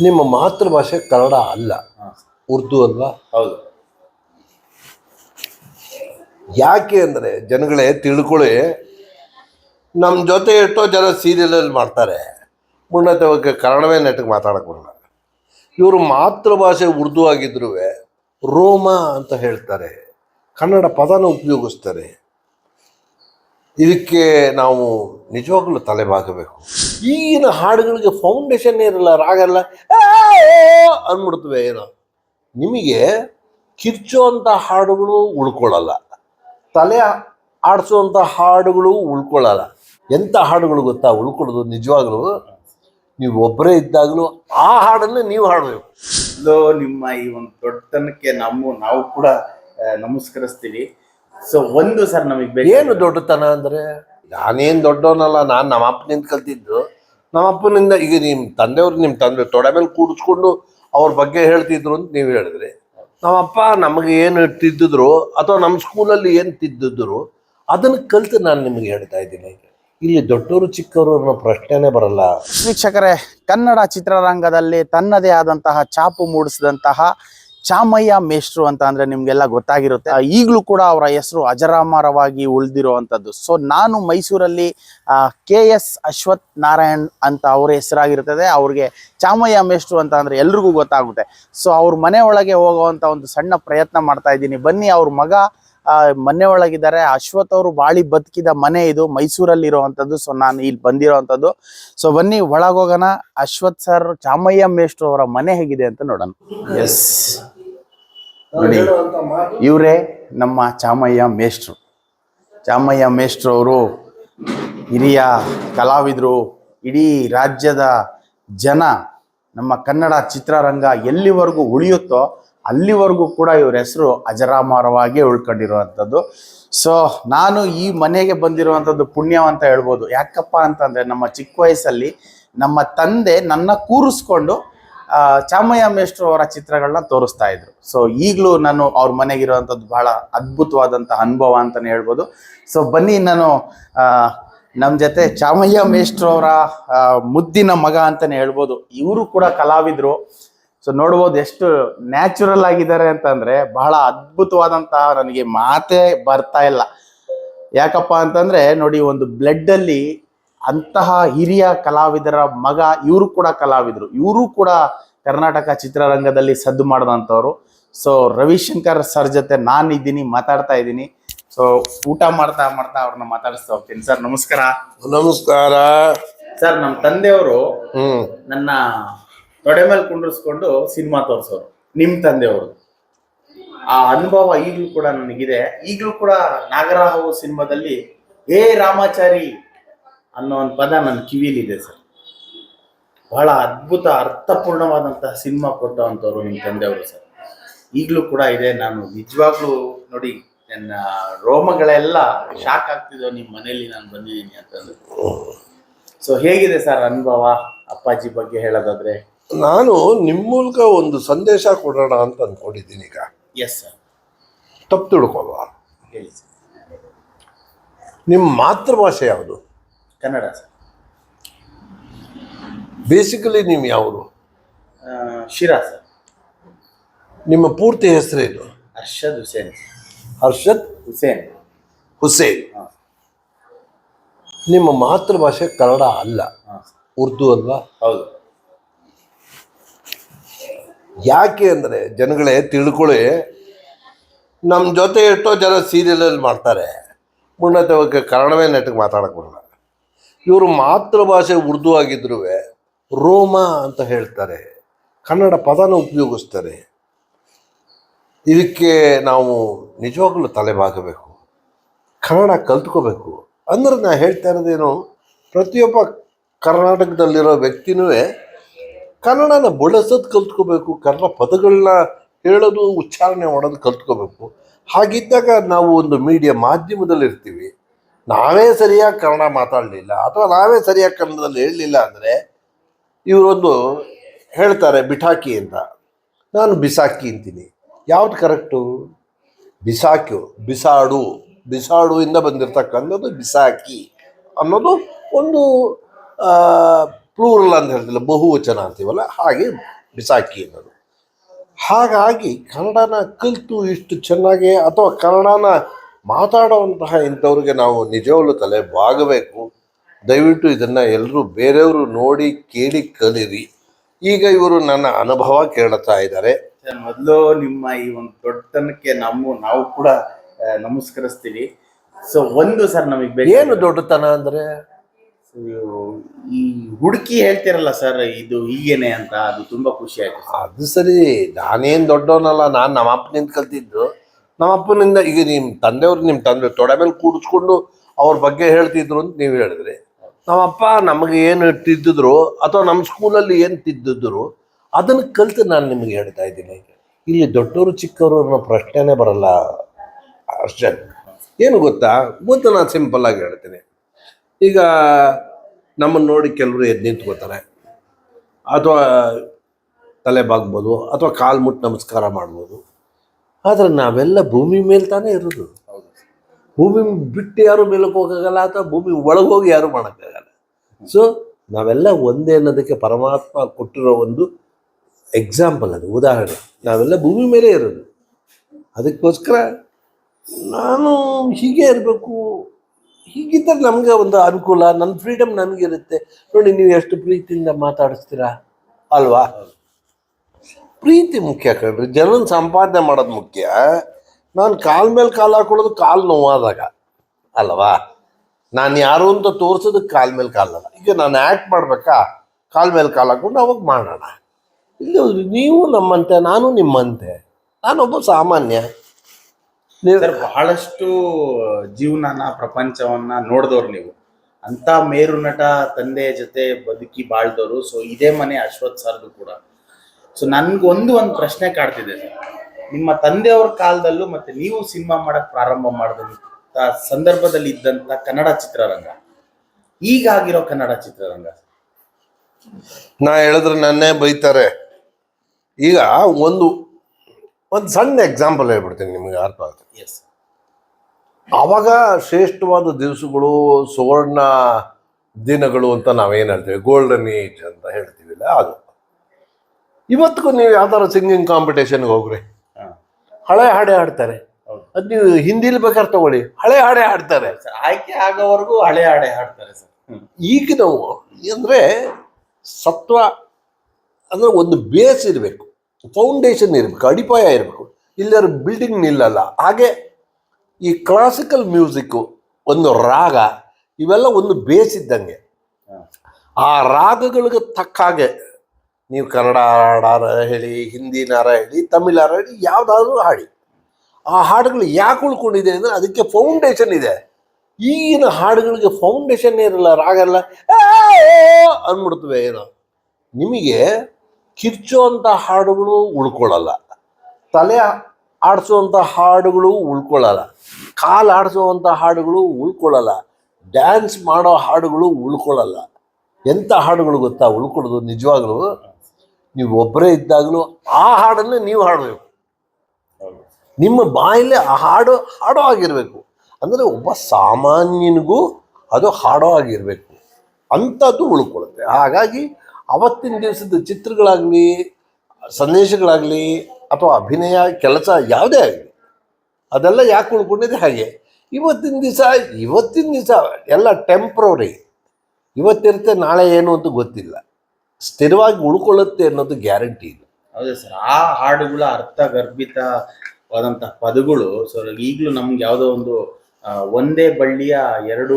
ನಿಮ್ಮ ಮಾತೃಭಾಷೆ ಕನ್ನಡ ಅಲ್ಲ. ಉರ್ದು ಅಲ್ವಾ? ಹೌದು. ಯಾಕೆ ಅಂದರೆ ಜನಗಳೇ ತಿಳ್ಕೊಳ್ಳಿ ನಮ್ಮ ಜೊತೆ ಎಷ್ಟೋ ಜನ ಸೀರಿಯಲಲ್ಲಿ ಮಾಡ್ತಾರೆ. ಮುನ್ನತವಾಗಿ ಕನ್ನಡವೇ ನೆಟ್ಟಿಗೆ ಮಾತಾಡಕ್ಕೆ ಬರಲ್ಲ. ಇವರು ಮಾತೃಭಾಷೆ ಉರ್ದು ಆಗಿದ್ರೂ ರೋಮ ಅಂತ ಹೇಳ್ತಾರೆ. ಕನ್ನಡ ಪದನ ಉಪಯೋಗಿಸ್ತಾರೆ. ಇದಕ್ಕೆ ನಾವು ನಿಜವಾಗ್ಲೂ ತಲೆಬಾಗಬೇಕು. ಈಗಿನ ಹಾಡುಗಳಿಗೆ ಫೌಂಡೇಶನ್ ಇರಲ್ಲ ರಾಗಲ್ಲ ಅಂದ್ಬಿಡ್ತವೆ ಏನೋ. ನಿಮಗೆ ಕಿರ್ಚುವಂಥ ಹಾಡುಗಳು ಉಳ್ಕೊಳ್ಳಲ್ಲ. ತಲೆ ಆಡಿಸುವಂಥ ಹಾಡುಗಳು ಉಳ್ಕೊಳ್ಳಲ್ಲ. ಎಂಥ ಹಾಡುಗಳು ಗೊತ್ತಾ? ಉಳ್ಕೊಳ್ಳೋದು ನಿಜವಾಗ್ಲೂ ನೀವು ಒಬ್ಬರೇ ಇದ್ದಾಗಲೂ ಆ ಹಾಡನ್ನು ನೀವು ಹಾಡಬೇಕು. ನಿಮ್ಮ ಈ ಒಂದು ದೊಡ್ಡತನಕ್ಕೆ ನಮ್ಮ ನಾವು ಕೂಡ ನಮಸ್ಕರಿಸ್ತೀವಿ. ಸೊ ಒಂದು ಸರ್ ನಮಗೆ ಬೇಕು ಏನು ದೊಡ್ಡತನ ಅಂದ್ರೆ ನಾನೇನು ದೊಡ್ಡವನಲ್ಲ ನಾನು ನಮ್ಮ ಅಪ್ಪನಿಂದ ಕಲ್ತಿದ್ದು. ನಮ್ಮ ಅಪ್ಪನಿಂದ ಈಗ ನಿಮ್ಮ ತಂದೆಯವ್ರು ನಿಮ್ಮ ತಂದೆ ತೊಡೆ ಮೇಲೆ ಕೂಡಿಸ್ಕೊಂಡು ಅವ್ರ ಬಗ್ಗೆ ಹೇಳ್ತಿದ್ರು ಅಂತ ನೀವು ಹೇಳಿದ್ರಿ. ನಮ್ಮ ಅಪ್ಪ ನಮಗೆ ಏನು ತಿದ್ದಿದ್ರು ಅಥವಾ ನಮ್ಮ ಸ್ಕೂಲಲ್ಲಿ ಏನು ತಿದ್ದಿದ್ರು ಅದನ್ನು ಕಲಿತು ನಾನು ನಿಮಗೆ ಹೇಳ್ತಾ ಇದ್ದೀನಿ. ಇಲ್ಲಿ ದೊಡ್ಡವರು ಚಿಕ್ಕವರು ಅನ್ನೋ ಪ್ರಶ್ನೆನೇ ಬರಲ್ಲ. ವೀಕ್ಷಕರೇ ಕನ್ನಡ ಚಿತ್ರರಂಗದಲ್ಲಿ ತನ್ನದೇ ಆದಂತಹ ಛಾಪು ಮೂಡಿಸಿದಂತಹ ಚಾಮಯ್ಯ ಮೇಷ್ಟ್ರು ಅಂತ ಅಂದ್ರೆ ನಿಮ್ಗೆಲ್ಲ ಗೊತ್ತಾಗಿರುತ್ತೆ. ಈಗಲೂ ಕೂಡ ಅವರ ಹೆಸರು ಅಜರಾಮರವಾಗಿ ಉಳಿದಿರುವಂತದ್ದು ಸೊ ನಾನು ಮೈಸೂರಲ್ಲಿ ಕೆ ಎಸ್ ಅಶ್ವಥ್ ನಾರಾಯಣ್ ಅಂತ ಅವ್ರ ಹೆಸರಾಗಿರ್ತದೆ. ಅವ್ರಿಗೆ ಚಾಮಯ್ಯ ಮೇಷ್ಟ್ರು ಅಂತ ಅಂದ್ರೆ ಎಲ್ರಿಗೂ ಗೊತ್ತಾಗುತ್ತೆ. ಸೊ ಅವ್ರ ಮನೆ ಒಳಗೆ ಹೋಗುವಂತ ಒಂದು ಸಣ್ಣ ಪ್ರಯತ್ನ ಮಾಡ್ತಾ ಇದ್ದೀನಿ. ಬನ್ನಿ, ಅವ್ರ ಮಗ ಮನೆ ಒಳಗಿದ್ದಾರೆ. ಅಶ್ವಥ್ ಅವರು ಬಾಳಿ ಬದುಕಿದ ಮನೆ ಇದು, ಮೈಸೂರಲ್ಲಿ ಇರುವಂತದ್ದು ಸೊ ನಾನು ಇಲ್ಲಿ ಬಂದಿರೋವಂಥದ್ದು. ಸೊ ಬನ್ನಿ ಒಳಗೋಗೋಣ ಅಶ್ವಥ್ ಸರ್, ಚಾಮಯ್ಯ ಮೇಷ್ಟ್ರು ಅವರ ಮನೆ ಹೇಗಿದೆ ಅಂತ ನೋಡೋಣ. ಎಸ್ ನೋಡಿ. ಇವರೇ ನಮ್ಮ ಚಾಮಯ್ಯ ಮೇಷ್ಟ್ರು. ಚಾಮಯ್ಯ ಮೇಷ್ಟ್ರು ಅವರು ಹಿರಿಯ ಕಲಾವಿದರು ಇಡೀ ರಾಜ್ಯದ ಜನ ನಮ್ಮ ಕನ್ನಡ ಚಿತ್ರರಂಗ ಎಲ್ಲಿವರೆಗೂ ಉಳಿಯುತ್ತೋ ಅಲ್ಲಿವರೆಗೂ ಕೂಡ ಇವ್ರ ಹೆಸರು ಅಜರಾಮರವಾಗಿ ಉಳ್ಕೊಂಡಿರುವಂಥದ್ದು. ಸೊ ನಾನು ಈ ಮನೆಗೆ ಬಂದಿರುವಂಥದ್ದು ಪುಣ್ಯ ಅಂತ ಹೇಳ್ಬೋದು. ಯಾಕಪ್ಪ ಅಂತಂದರೆ ನಮ್ಮ ಚಿಕ್ಕ ವಯಸ್ಸಲ್ಲಿ ನಮ್ಮ ತಂದೆ ನನ್ನ ಕೂರಿಸ್ಕೊಂಡು ಚಾಮಯ್ಯ ಮೇಷ್ಟ್ರು ಅವರ ಚಿತ್ರಗಳನ್ನ ತೋರಿಸ್ತಾ ಇದ್ರು. ಸೊ ಈಗಲೂ ನಾನು ಅವ್ರ ಮನೆಗಿರುವಂಥದ್ದು ಬಹಳ ಅದ್ಭುತವಾದಂತಹ ಅನುಭವ ಅಂತಾನೆ ಹೇಳ್ಬೋದು. ಸೊ ಬನ್ನಿ ನಾನು ನಮ್ಮ ಜೊತೆ ಚಾಮಯ್ಯ ಮೇಷ್ಟ್ರು ಅವರ ಮುದ್ದಿನ ಮಗ ಅಂತಾನೆ ಹೇಳ್ಬೋದು. ಇವರು ಕೂಡ ಕಲಾವಿದರು. ಸೊ ನೋಡ್ಬೋದು ಎಷ್ಟು ನ್ಯಾಚುರಲ್ ಆಗಿದ್ದಾರೆ ಅಂತಂದ್ರೆ ಬಹಳ ಅದ್ಭುತವಾದಂತಹ ನನಗೆ ಮಾತೇ ಬರ್ತಾ ಇಲ್ಲ. ಯಾಕಪ್ಪ ಅಂತಂದ್ರೆ ನೋಡಿ, ಒಂದು ಬ್ಲಡ್ಡಲ್ಲಿ ಅಂತಹ ಹಿರಿಯ ಕಲಾವಿದರ ಮಗ ಇವರು ಕೂಡ ಕಲಾವಿದರು. ಇವರು ಕೂಡ ಕರ್ನಾಟಕ ಚಿತ್ರರಂಗದಲ್ಲಿ ಸದ್ದು ಮಾಡಿದಂಥವ್ರು. ಸೊ ರವಿಶಂಕರ್ ಸರ್ ಜೊತೆ ನಾನು ಇದ್ದೀನಿ ಮಾತಾಡ್ತಾ ಇದ್ದೀನಿ. ಸೊ ಊಟ ಮಾಡ್ತಾ ಮಾಡ್ತಾ ಅವ್ರನ್ನ ಮಾತಾಡಿಸ್ತಾ ಹೋಗ್ತೀನಿ. ಸರ್ ನಮಸ್ಕಾರ. ನಮಸ್ಕಾರ. ಸರ್ ನಮ್ಮ ತಂದೆಯವರು ನನ್ನ ತೊಡೆ ಮೇಲೆ ಕುಂಡ್ರಿಸ್ಕೊಂಡು ಸಿನಿಮಾ ತೋರಿಸೋರು. ನಿಮ್ಮ ತಂದೆಯವರು. ಆ ಅನುಭವ ಈಗಲೂ ಕೂಡ ನನಗಿದೆ. ಈಗಲೂ ಕೂಡ ನಾಗರಾಹು ಸಿನಿಮಾದಲ್ಲಿ ಏ ರಾಮಾಚಾರಿ ಅನ್ನೋ ಒಂದು ಪದ ನನ್ನ ಕಿವಿಲಿದೆ ಸರ್ ಬಹಳ ಅದ್ಭುತ ಅರ್ಥಪೂರ್ಣವಾದಂತಹ ಸಿನಿಮಾ ಕೊಟ್ಟವಂಥವ್ರು ನಿಮ್ಮ ತಂದೆಯವರು ಸರ್. ಈಗಲೂ ಕೂಡ ಇದೆ ನಾನು ನಿಜವಾಗ್ಲೂ ನೋಡಿ ನನ್ನ ರೋಮಗಳೆಲ್ಲ ಶಾಕ್ ಆಗ್ತಿದ್ದವು ನಿಮ್ಮ ಮನೆಯಲ್ಲಿ ನಾನು ಬಂದಿದ್ದೀನಿ ಅಂತಂದು ಸೊ ಹೇಗಿದೆ ಸರ್ ಅನುಭವ ಅಪ್ಪಾಜಿ ಬಗ್ಗೆ ಹೇಳೋದಾದ್ರೆ? ನಾನು ನಿಮ್ಮ ಮೂಲಕ ಒಂದು ಸಂದೇಶ ಕೊಡೋಣ ಅಂತ ಅಂದ್ಕೊಂಡಿದ್ದೀನಿ ಈಗ. ಎಸ್ ಸರ್ ತಪ್ಪು ತಿಳ್ಕೊಬ ಹೇಳಿ ಸರ್ ನಿಮ್ಮ ಮಾತೃಭಾಷೆ ಯಾವುದು? ಕನ್ನಡ ಸರ್ ಬೇಸಿಕಲಿ ನೀವು ಯಾವುದು ಶಿರಾ ಸರ್. ನಿಮ್ಮ ಪೂರ್ತಿ ಹೆಸರೇನು ಅರ್ಷದ್ ಹುಸೇನ್. ಹರ್ಷದ್ ಹುಸೇನ್. ಹುಸೇನ್. ನಿಮ್ಮ ಮಾತೃಭಾಷೆ ಕನ್ನಡ ಅಲ್ಲ. ಉರ್ದು ಅಲ್ವಾ? ಹೌದು. ಯಾಕೆ ಅಂದರೆ ಜನಗಳೇ ತಿಳ್ಕೊಳ್ಳಿ ನಮ್ಮ ಜೊತೆ ಎಷ್ಟೋ ಜನ ಸೀರಿಯಲಲ್ಲಿ ಮಾಡ್ತಾರೆ. ಮುನ್ನತವಕ್ಕೆ ಕನ್ನಡವೇ ನೆಟ್ಟಿಗೆ ಮಾತಾಡಕ್ಕೆ ಬರಲ್ಲ. ಇವರು ಮಾತೃಭಾಷೆ ಉರ್ದು ಆಗಿದ್ರು ರೋಮ ಅಂತ ಹೇಳ್ತಾರೆ. ಕನ್ನಡ ಪದನ ಉಪಯೋಗಿಸ್ತಾರೆ. ಇದಕ್ಕೆ ನಾವು ನಿಜವಾಗ್ಲೂ ತಲೆಬಾಗಬೇಕು. ಕನ್ನಡ ಕಲ್ತ್ಕೋಬೇಕು. ಅಂದ್ರೆ ನಾನು ಹೇಳ್ತಾ ಇರೋದೇನು, ಪ್ರತಿಯೊಬ್ಬ ಕರ್ನಾಟಕದಲ್ಲಿರೋ ವ್ಯಕ್ತಿನೂ ಕನ್ನಡನ ಬಳಸೋದು ಕಲ್ತ್ಕೋಬೇಕು, ಕನ್ನಡ ಪದಗಳನ್ನ ಹೇಳೋದು, ಉಚ್ಚಾರಣೆ ಮಾಡೋದು ಕಲ್ತ್ಕೋಬೇಕು. ಹಾಗಿದ್ದಾಗ ನಾವು ಒಂದು ಮೀಡಿಯಾ ಮಾಧ್ಯಮದಲ್ಲಿ ಇರ್ತೀವಿ ನಾವೇ ಸರಿಯಾಗಿ ಕನ್ನಡ ಮಾತಾಡಲಿಲ್ಲ, ಅಥವಾ ನಾವೇ ಸರಿಯಾಗಿ ಕನ್ನಡದಲ್ಲಿ ಹೇಳಲಿಲ್ಲ ಅಂದರೆ ಇವರೊಂದು ಹೇಳ್ತಾರೆ, ಬಿಠಾಕಿ ಅಂತ. ನಾನು ಬಿಸಾಕಿ ಅಂತೀನಿ. ಯಾವ್ದು ಕರೆಕ್ಟು? ಬಿಸಾಕು, ಬಿಸಾಡು. ಬಿಸಾಡು ಇಂದ ಬಂದಿರತಕ್ಕಂಥದ್ದು ಬಿಸಾಕಿ ಅನ್ನೋದು ಒಂದು ಪ್ಲೂರಲ್ ಅಂತ ಹೇಳ್ತಿಲ್ಲ, ಬಹುವಚನ ಅಂತೀವಲ್ಲ, ಹಾಗೆ ಬಿಸಾಕಿ ಅನ್ನೋದು. ಹಾಗಾಗಿ ಕನ್ನಡನ ಕಲಿತು ಇಷ್ಟು ಚೆನ್ನಾಗಿ, ಅಥವಾ ಕನ್ನಡನ ಮಾತಾಡುವಂತಹ ಇಂಥವ್ರಿಗೆ ನಾವು ನಿಜವಾಗ್ಲೂ ತಲೆ ಬಾಗಬೇಕು. ದಯವಿಟ್ಟು ಇದನ್ನು ಎಲ್ಲರೂ ಬೇರೆಯವರು ನೋಡಿ ಕೇಳಿ ಕಲೀರಿ. ಈಗ ಇವರು ನನ್ನ ಅನುಭವ ಕೇಳ್ತಾ ಇದ್ದಾರೆ. ಮೊದಲು ನಿಮ್ಮ ಈ ಒಂದು ದೊಡ್ಡತನಕ್ಕೆ ನಮ್ಮ ನಾವು ಕೂಡ ನಮಸ್ಕರಿಸ್ತೀವಿ. ಸೊ ಒಂದು ಸರ್ ನಮಗೆ ಏನು ದೊಡ್ಡತನ ಅಂದರೆ? ಈ ಹುಡುಕಿ ಹೇಳ್ತಿರಲ್ಲ ಸರ್ ಇದು ಹೀಗೇನೆ ಅಂತ ಅದು ತುಂಬ ಖುಷಿ ಆಯ್ತು ಅದು ಸರಿ ನಾನೇನು ದೊಡ್ಡವನಲ್ಲ ನಾನು ನಮ್ಮ ಅಪ್ಪನಿಂದ ಕಲ್ತಿದ್ದು. ನಮ್ಮ ಅಪ್ಪನಿಂದ ಈಗ ನಿಮ್ಮ ತಂದೆಯವ್ರು ನಿಮ್ಮ ತಂದೆ ತೊಡೆ ಮೇಲೆ ಕೂಡಿಸ್ಕೊಂಡು ಅವ್ರ ಬಗ್ಗೆ ಹೇಳ್ತಿದ್ರು ಅಂತ ನೀವು ಹೇಳಿದ್ರಿ. ನಮ್ಮ ಅಪ್ಪ ನಮಗೆ ಏನು ತಿದ್ದಿದ್ರು ಅಥವಾ ನಮ್ಮ ಸ್ಕೂಲಲ್ಲಿ ಏನು ತಿದ್ದಿದ್ರು, ಅದನ್ನು ಕಲಿತು ನಾನು ನಿಮಗೆ ಹೇಳ್ತಾ ಇದ್ದೀನಿ. ಇಲ್ಲಿ ದೊಡ್ಡವರು ಚಿಕ್ಕವರು ಅನ್ನೋ ಪ್ರಶ್ನೆನೇ ಬರಲ್ಲ. ಅಷ್ಟೇ. ಏನು ಗೊತ್ತಾ? ಗೊತ್ತು ನಾನು ಸಿಂಪಲ್ ಆಗಿ ಹೇಳ್ತೀನಿ. ಈಗ ನಮ್ಮನ್ನು ನೋಡಿ ಕೆಲವರು ಎದ್ದು ನಿಂತ್ಕೋತಾರೆ. ಅಥವಾ ತಲೆ ಬಾಗ್ಬೋದು, ಅಥವಾ ಕಾಲು ಮುಟ್ಟು ನಮಸ್ಕಾರ ಮಾಡ್ಬೋದು. ಆದರೆ ನಾವೆಲ್ಲ ಭೂಮಿ ಮೇಲೆ ತಾನೇ ಇರೋದು. ಭೂಮಿ ಬಿಟ್ಟು ಯಾರು ಮೇಲಕ್ಕೆ ಹೋಗೋಕ್ಕಾಗಲ್ಲ ಅಥವಾ ಭೂಮಿ ಒಳಗೋಗಿ ಯಾರು ಮಾಡೋಕ್ಕಾಗಲ್ಲ. ಸೊ ನಾವೆಲ್ಲ ಒಂದೇ ಅನ್ನೋದಕ್ಕೆ ಪರಮಾತ್ಮ ಕೊಟ್ಟಿರೋ ಒಂದು ಎಕ್ಸಾಂಪಲ್ ಅದು, ಉದಾಹರಣೆ. ನಾವೆಲ್ಲ ಭೂಮಿ ಮೇಲೆ ಇರೋದು. ಅದಕ್ಕೋಸ್ಕರ ನಾನು ಹೀಗೆ ಇರಬೇಕು. ಹೀಗಿದ್ದರೆ ನಮಗೆ ಒಂದು ಅನುಕೂಲ, ನನ್ನ ಫ್ರೀಡಮ್ ನನಗಿರುತ್ತೆ ನೋಡಿ, ನೀವು ಎಷ್ಟು ಪ್ರೀತಿಯಿಂದ ಮಾತಾಡಿಸ್ತೀರಾ? ಅಲ್ವಾ? ಪ್ರೀತಿ ಮುಖ್ಯ ಕಣ್ರಿ ಜನನ ಸಂಪಾದನೆ ಮಾಡೋದು ಮುಖ್ಯ. ನಾನು ಕಾಲ್ ಮೇಲೆ ಕಾಲು ಹಾಕೊಳ್ಳೋದು ಕಾಲು ನೋವಾದಾಗ, ಅಲ್ವಾ? ನಾನು ಯಾರು ಅಂತ ತೋರಿಸೋದು ಕಾಲ್ ಮೇಲೆ ಕಾಲಲ್ಲ ಈಗ ನಾನು ಆ್ಯಕ್ಟ್ ಮಾಡಬೇಕಾ? ಕಾಲ್ ಮೇಲೆ ಕಾಲು ಹಾಕೊಂಡು ಅವಾಗ ಮಾಡೋಣ. ಇಲ್ಲ ನೀವು ನಮ್ಮಂತೆ, ನಾನು ನಿಮ್ಮಂತೆ. ನಾನೊಬ್ಬ ಸಾಮಾನ್ಯ. ಬಹಳಷ್ಟು ಜೀವನನ, ಪ್ರಪಂಚವನ್ನ ನೋಡಿದವ್ರು ನೀವು. ಅಂತ ಮೇರು ನಟ ತಂದೆಯ ಜೊತೆ ಬದುಕಿ ಬಾಳ್ದವರು. ಸೊ ಇದೇ ಮನೆ ಅಶ್ವಥ್ ಸರ್ದು ಕೂಡ. ಸೊ ನನ್ಗೊಂದು ಒಂದು ಪ್ರಶ್ನೆ ಕಾಡ್ತಿದೆ ನಿಮ್ಮ ತಂದೆಯವ್ರ ಕಾಲದಲ್ಲೂ ಮತ್ತೆ ನೀವು ಸಿನಿಮಾ ಮಾಡಕ್ ಪ್ರಾರಂಭ ಮಾಡಿದಂತ ಸಂದರ್ಭದಲ್ಲಿ ಇದ್ದಂತ ಕನ್ನಡ ಚಿತ್ರರಂಗ. ಈಗಾಗಿರೋ ಕನ್ನಡ ಚಿತ್ರರಂಗ. ನಾ ಹೇಳಿದ್ರೆ ನನ್ನೇ ಬೈತಾರೆ. ಈಗ ಒಂದು ಒಂದು ಸಣ್ಣ ಎಕ್ಸಾಂಪಲ್ ಹೇಳ್ಬಿಡ್ತೀನಿ ನಿಮಗೆ ಅರ್ಥ ಆಗುತ್ತೆ ಎಸ್ ಅವಾಗ ಶ್ರೇಷ್ಠವಾದ ದಿವಸಗಳು ಸುವರ್ಣ ದಿನಗಳು ಅಂತ ನಾವೇನು ಹೇಳ್ತೀವಿ? ಗೋಲ್ಡನ್ ಏಜ್ ಅಂತ ಹೇಳ್ತೀವಿಲ್ಲ ಅದು. ಇವತ್ತಿಗೂ ನೀವು ಯಾವ್ದಾರ ಸಿಂಗಿಂಗ್ ಕಾಂಪಿಟೇಷನ್ಗೆ ಹೋಗ್ರಿ. ಹಳೆ ಹಾಡೆ ಹಾಡ್ತಾರೆ. ಅದ್ ನೀವು ಹಿಂದಿಲಿ ಬೇಕಾದ್ರೆ ತಗೊಳ್ಳಿ. ಹಳೆ ಹಾಡೆ ಹಾಡ್ತಾರೆ. ಆಯ್ಕೆ ಆಗೋವರೆಗೂ ಹಳೆ ಹಾಡೆ ಹಾಡ್ತಾರೆ ಸರ್. ಈಗ ನಾವು ಅಂದ್ರೆ ಸತ್ವ ಅಂದ್ರೆ ಒಂದು ಬೇಸ್ ಇರಬೇಕು. ಫೌಂಡೇಶನ್ ಇರಬೇಕು ಅಡಿಪಾಯ ಇರಬೇಕು. ಇಲ್ಲರ ಬಿಲ್ಡಿಂಗ್ ನಿಲ್ಲಲ್ಲ. ಹಾಗೆ ಈ ಕ್ಲಾಸಿಕಲ್ ಮ್ಯೂಸಿಕ್ಕು ಒಂದು ರಾಗ ಇವೆಲ್ಲ ಒಂದು ಬೇಸ್ ಇದ್ದಂಗೆ. ಆ ರಾಗಗಳಿಗೆ ತಕ್ಕ ಹಾಗೆ ನೀವು ಕನ್ನಡ ಹಾಡಾರ ಹೇಳಿ ಹಿಂದಿನಾರ ಹೇಳಿ ತಮಿಳಾರ ಹೇಳಿ, ಯಾವುದಾದ್ರೂ ಹಾಡಿ. ಆ ಹಾಡುಗಳು ಯಾಕೆ ಉಳ್ಕೊಂಡಿದೆ ಅಂದರೆ ಅದಕ್ಕೆ ಫೌಂಡೇಶನ್ ಇದೆ. ಈಗಿನ ಹಾಡುಗಳಿಗೆ ಫೌಂಡೇಶನ್ ಇರಲ್ಲ ರಾಗಲ್ಲ ಅಂದ್ಬಿಡ್ತವೆ ಏನೋ. ನಿಮಗೆ ಕಿರ್ಚುವಂಥ ಹಾಡುಗಳು ಉಳ್ಕೊಳ್ಳಲ್ಲ. ತಲೆ ಆಡಿಸುವಂಥ ಹಾಡುಗಳು ಉಳ್ಕೊಳ್ಳಲ್ಲ. ಕಾಲು ಆಡಿಸುವಂಥ ಹಾಡುಗಳು ಉಳ್ಕೊಳ್ಳಲ್ಲ. ಡ್ಯಾನ್ಸ್ ಮಾಡೋ ಹಾಡುಗಳು ಉಳ್ಕೊಳ್ಳಲ್ಲ. ಎಂಥ ಹಾಡುಗಳು ಗೊತ್ತಾ ಉಳ್ಕೊಳ್ಳೋದು ನಿಜವಾಗ್ಲೂ? ನೀವು ಒಬ್ಬರೇ ಇದ್ದಾಗಲೂ ಆ ಹಾಡನ್ನು ನೀವು ಹಾಡಬೇಕು. ನಿಮ್ಮ ಬಾಯಲ್ಲಿ ಆ ಹಾಡು ಹಾಡೋ ಆಗಿರಬೇಕು. ಅಂದರೆ ಒಬ್ಬ ಸಾಮಾನ್ಯನಿಗೂ ಅದು ಹಾಡೋ ಆಗಿರಬೇಕು. ಅಂಥದ್ದು ಉಳ್ಕೊಳ್ಳುತ್ತೆ ಹಾಗಾಗಿ ಅವತ್ತಿನ ದಿವಸದ ಚಿತ್ರಗಳಾಗಲಿ, ಸಂದೇಶಗಳಾಗಲಿ ಅಥವಾ ಅಭಿನಯ, ಕೆಲಸ ಯಾವುದೇ ಆಗಲಿ, ಅದೆಲ್ಲ ಯಾಕೆ ಉಳ್ಕೊಂಡಿದೆ ಹಾಗೆ? ಇವತ್ತಿನ ದಿವಸ ಇವತ್ತಿನ ದಿವಸ ಎಲ್ಲ ಟೆಂಪ್ರವರಿ ಇವತ್ತಿರುತ್ತೆ, ನಾಳೆ ಏನು ಅಂತ ಗೊತ್ತಿಲ್ಲ. ಸ್ಥಿರವಾಗಿ ಉಳ್ಕೊಳ್ಳುತ್ತೆ ಅನ್ನೋದು ಗ್ಯಾರಂಟಿ ಇದೆ. ಹೌದಾ ಸರ್ ಆ ಹಾಡುಗಳ ಅರ್ಥಗರ್ಭಿತವಾದಂತಹ ಪದಗಳು ಸರ್ ಈಗಲೂ ನಮ್ಗೆ ಯಾವುದೋ ಒಂದು ಆ, ಒಂದೇ ಬಳ್ಳಿಯ ಎರಡು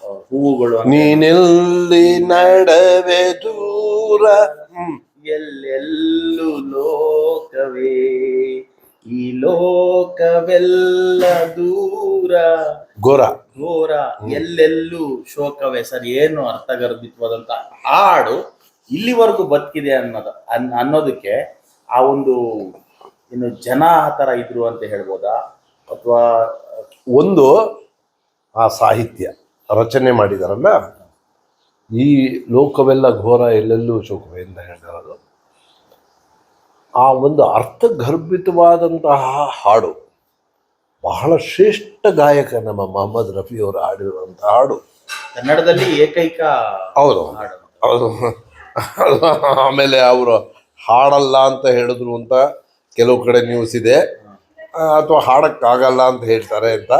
ಆ, ಹೂವುಗಳು ಅಂತ ನೀನೆಲ್ಲಿ ನಡವೆ ದೂರ ಹ್ಮ್. ಎಲ್ಲೆಲ್ಲೂ ಲೋಕವೇ. ಈ ಲೋಕವೆಲ್ಲ ದೂರ. ಘೋರ. ಘೋರ. ಎಲ್ಲೆಲ್ಲೂ ಶೋಕವೇ? ಸರ್ ಏನು ಅರ್ಥಗರ್ಭಿತವಾದಂತ ಹಾಡು ಇಲ್ಲಿವರೆಗೂ ಬದುಕಿದೆ ಅನ್ನೋದು ಅನ್ ಅನ್ನೋದಕ್ಕೆ ಆ ಒಂದು ಏನು ಜನ ಆ ಥರ ಇದ್ರು ಅಂತ ಹೇಳ್ಬೋದಾ? ಅಥವಾ ಒಂದು ಆ ಸಾಹಿತ್ಯ ರಚನೆ ಮಾಡಿದಾರಲ್ಲ ಈ ಲೋಕವೆಲ್ಲ ಘೋರ ಎಲ್ಲೆಲ್ಲೂ ಶೋಕವೇ ಅಂತ ಹೇಳಿದಾರದು ಆ ಒಂದು ಅರ್ಥಗರ್ಭಿತವಾದಂತಹ ಹಾಡು ಬಹಳ ಶ್ರೇಷ್ಠ ಗಾಯಕ ನಮ್ಮ ಮೊಹಮ್ಮದ್ ರಫಿಯವರು ಹಾಡಿರುವಂತಹ ಹಾಡು. ಕನ್ನಡದಲ್ಲಿ ಏಕೈಕ ಹೌದು. ಹೌದು. ಆಮೇಲೆ ಅವರು ಹಾಡಲ್ಲ ಅಂತ ಹೇಳಿದ್ರು ಅಂತ ಕೆಲವು ಕಡೆ ನ್ಯೂಸ್ ಇದೆ. ಅಥವಾ ಹಾಡೋಕ್ಕಾಗಲ್ಲ ಅಂತ ಹೇಳ್ತಾರೆ ಅಂತ.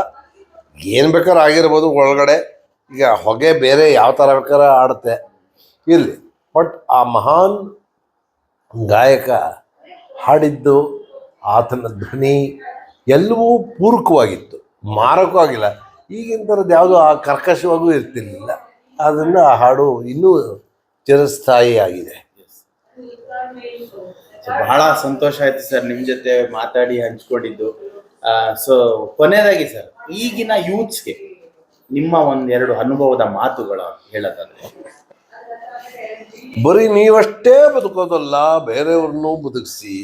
ಏನು ಬೇಕಾದ್ರೆ ಆಗಿರ್ಬೋದು ಒಳಗಡೆ. ಈಗ ಹೊಗೆ ಬೇರೆ ಯಾವ ಥರ ಬೇಕಾದ್ರೆ ಆಡುತ್ತೆ ಇರಲಿ. ಬಟ್ ಆ ಮಹಾನ್ ಗಾಯಕ ಹಾಡಿದ್ದು ಆತನ ಧ್ವನಿ ಎಲ್ಲವೂ ಪೂರಕವಾಗಿತ್ತು. ಮಾರಕವಾಗಿಲ್ಲ ಈಗಿನ ಥರದ್ದು ಯಾವುದೂ ಆ ಕರ್ಕಶವಾಗೂ ಇರ್ತಿರ್ಲಿಲ್ಲ. ಆದ್ದರಿಂದ ಆ ಹಾಡು ಇನ್ನೂ ಚಿರಸ್ಥಾಯಿ ಆಗಿದೆ. So, ಬಹಳ ಸಂತೋಷ ಆಯ್ತು ಸರ್ ನಿಮ್ಮ ಜೊತೆ ಮಾತಾಡಿ ಹಂಚ್ಕೊಂಡಿದ್ದು. ಸೊ ಕೊನೆಯದಾಗಿ ಸರ್ ಈಗಿನ ಯೂತ್ಸ್ಗೆ ನಿಮ್ಮ ಒಂದೆರಡು ಅನುಭವದ ಮಾತುಗಳು ಹೇಳೋದಾದ್ರೆ. ಬರೀ ನೀವಷ್ಟೇ ಬದುಕೋದಲ್ಲ, ಬೇರೆಯವ್ರನ್ನೂ ಬದುಕಿಸಿ.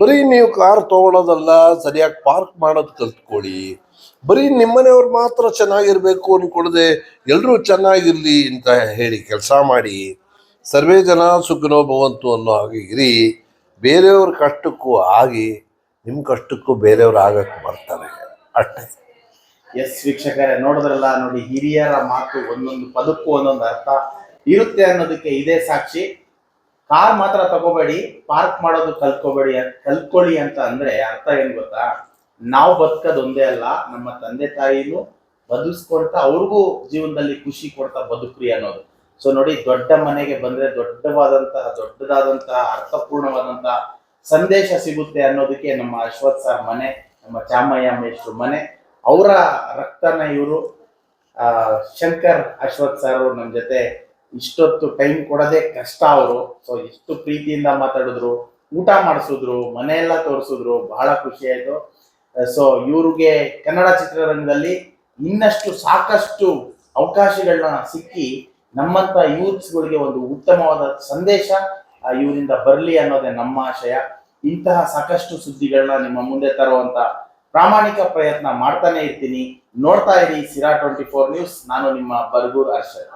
ಬರೀ ನೀವು ಕಾರ್ ತೊಗೊಳೋದಲ್ಲ, ಸರಿಯಾಗಿ ಪಾರ್ಕ್ ಮಾಡೋದು ಕಲ್ತ್ಕೊಳ್ಳಿ. ಬರೀ ನಿಮ್ಮನೆಯವ್ರು ಮಾತ್ರ ಚೆನ್ನಾಗಿರ್ಬೇಕು ಅನ್ಕೊಳ್ದೆ ಎಲ್ಲರೂ ಚೆನ್ನಾಗಿರ್ಲಿ ಅಂತ ಹೇಳಿ ಕೆಲಸ ಮಾಡಿ. ಸರ್ವೇ ಜನ ಸುಖನೋ ಭವಂತು ಅನ್ನೋ ಹಾಗೆ ಇರಿ. ಬೇರೆಯವ್ರ ಕಷ್ಟಕ್ಕೂ ಆಗಿ ನಿಮ್ಮ ಕಷ್ಟಕ್ಕೂ ಬೇರೆಯವ್ರು ಆಗಕ್ಕೆ ಬರ್ತಾರೆ. ಅಷ್ಟೇ. ಎಸ್ ವೀಕ್ಷಕರೇ, ನೋಡಿದ್ರಲ್ಲ, ನೋಡಿ, ಹಿರಿಯರ ಮಾತು ಒಂದೊಂದು ಪದಕ್ಕೂ ಒಂದೊಂದು ಅರ್ಥ. ಇರುತ್ತೆ ಅನ್ನೋದಕ್ಕೆ ಇದೇ ಸಾಕ್ಷಿ. ಕಾರ್ ಮಾತ್ರ ತಗೋಬೇಡಿ, ಪಾರ್ಕ್ ಮಾಡೋದು ಕಲ್ತ್ಕೋಬೇಡಿ ಕಲ್ತ್ಕೊಳ್ಳಿ ಅಂತ ಅಂದ್ರೆ ಅರ್ಥ ಏನ್ ಗೊತ್ತಾ? ನಾವು ಬದುಕೋದೊಂದೇ ಅಲ್ಲ, ನಮ್ಮ ತಂದೆ ತಾಯಿನೂ ಬದುಕಿಸ್ಕೊಳ್ತಾ ಅವ್ರಿಗೂ ಜೀವನದಲ್ಲಿ ಖುಷಿ ಕೊಡ್ತಾ ಬದುಕ್ರಿ ಅನ್ನೋದು. ಸೊ ನೋಡಿ, ದೊಡ್ಡ ಮನೆಗೆ ಬಂದ್ರೆ ದೊಡ್ಡವಾದಂತಹ ದೊಡ್ಡದಾದಂತಹ ಅರ್ಥಪೂರ್ಣವಾದಂತಹ ಸಂದೇಶ ಸಿಗುತ್ತೆ ಅನ್ನೋದಕ್ಕೆ ನಮ್ಮ ಅಶ್ವಥ್ ಸರ್ ಮನೆ, ನಮ್ಮ ಚಾಮಯ್ಯ ಮೇಷ್ಟ್ರು ಮನೆ, ಅವರ ರಕ್ತನ ಇವರು ಶಂಕರ್ ಅಶ್ವಥ್ ಸರ್ ನಮ್ಮ ಜೊತೆ ಇಷ್ಟೊತ್ತು ಟೈಮ್ ಕೊಡೋದೇ ಕಷ್ಟ ಅವರು. ಸೊ ಎಷ್ಟು ಪ್ರೀತಿಯಿಂದ ಮಾತಾಡಿದ್ರು, ಊಟ ಮಾಡಿಸಿದ್ರು, ಮನೆಯೆಲ್ಲ ತೋರಿಸಿದ್ರು, ಬಹಳ ಖುಷಿ ಆಯಿತು. ಸೊ ಇವ್ರಿಗೆ ಕನ್ನಡ ಚಿತ್ರರಂಗದಲ್ಲಿ ಇನ್ನಷ್ಟು ಸಾಕಷ್ಟು ಅವಕಾಶಗಳನ್ನ ಸಿಕ್ಕಿ ನಮ್ಮಂತ ಯೂತ್ಸ್ಗಳಿಗೆ ಒಂದು ಉತ್ತಮವಾದ ಸಂದೇಶ ಇವರಿಂದ ಬರಲಿ ಅನ್ನೋದೇ ನಮ್ಮ ಆಶಯ. ಇಂತಹ ಸಾಕಷ್ಟು ಸುದ್ದಿಗಳನ್ನ ನಿಮ್ಮ ಮುಂದೆ ತರುವಂತ ಪ್ರಾಮಾಣಿಕ ಪ್ರಯತ್ನ ಮಾಡ್ತಾನೆ ಇರ್ತೀನಿ. ನೋಡ್ತಾ ಇರಿ ಸಿರಾ ಟ್ವೆಂಟಿ ಫೋರ್ ನ್ಯೂಸ್. ನಾನು ನಿಮ್ಮ ಬರ್ಗೂರ್ ಅರ್ಷದ್